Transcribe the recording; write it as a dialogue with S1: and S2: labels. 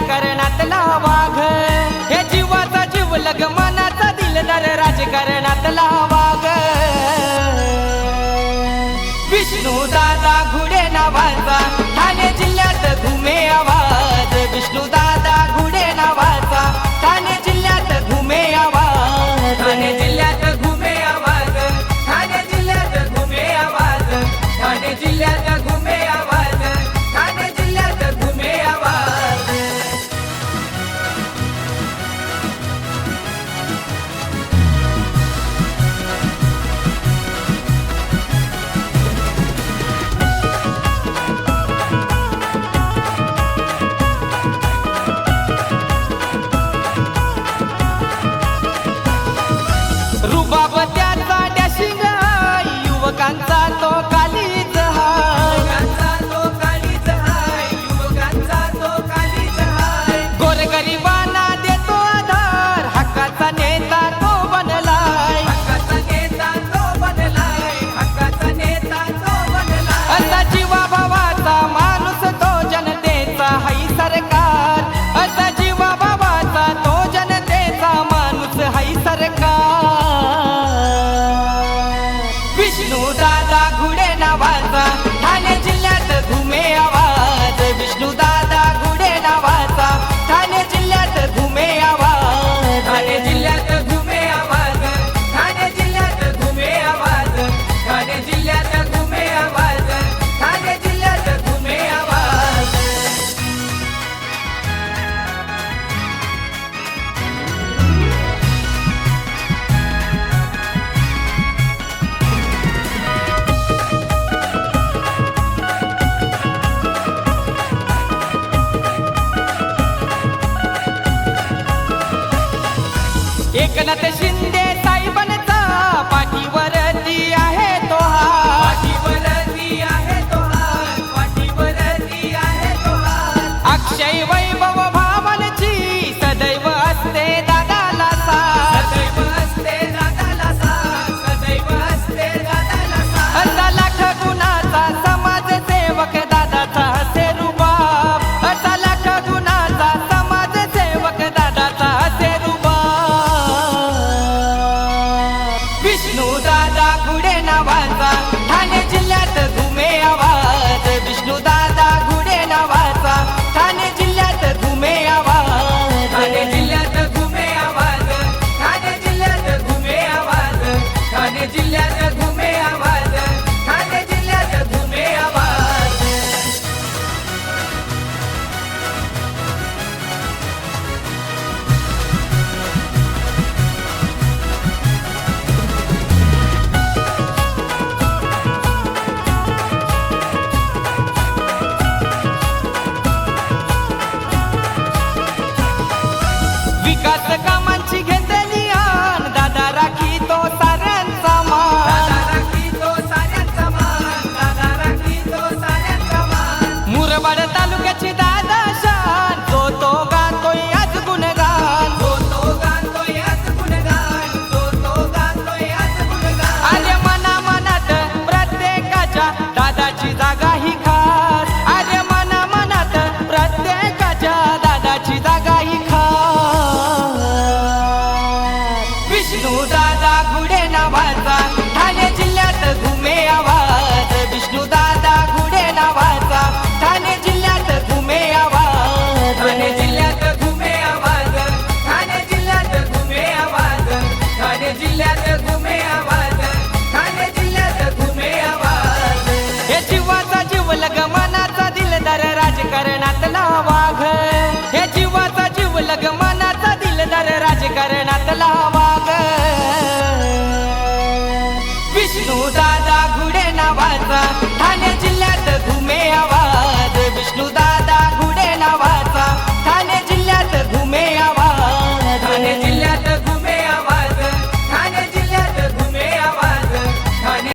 S1: राजकारणात वाघ हे जीवाचा जीव लग मनाचा दिलदार राजकारणात वाघ विष्णू दादा घुडे नावाचा ठाणे जिल्ह्यात घुमे आवाज. विष्णू दादा घुडे नावाचा ठाणे जिल्ह्यात घुमे आवाज. विष्णू しかなっんで जिवलग मनाचा दिलदार राजकारणातला वाघ हे जीवाचा जिवलग मनाचा दिलदार विष्णू दादा घुडे नावाचा ठाणे जिल्ह्यात घुमे आवाज. विष्णू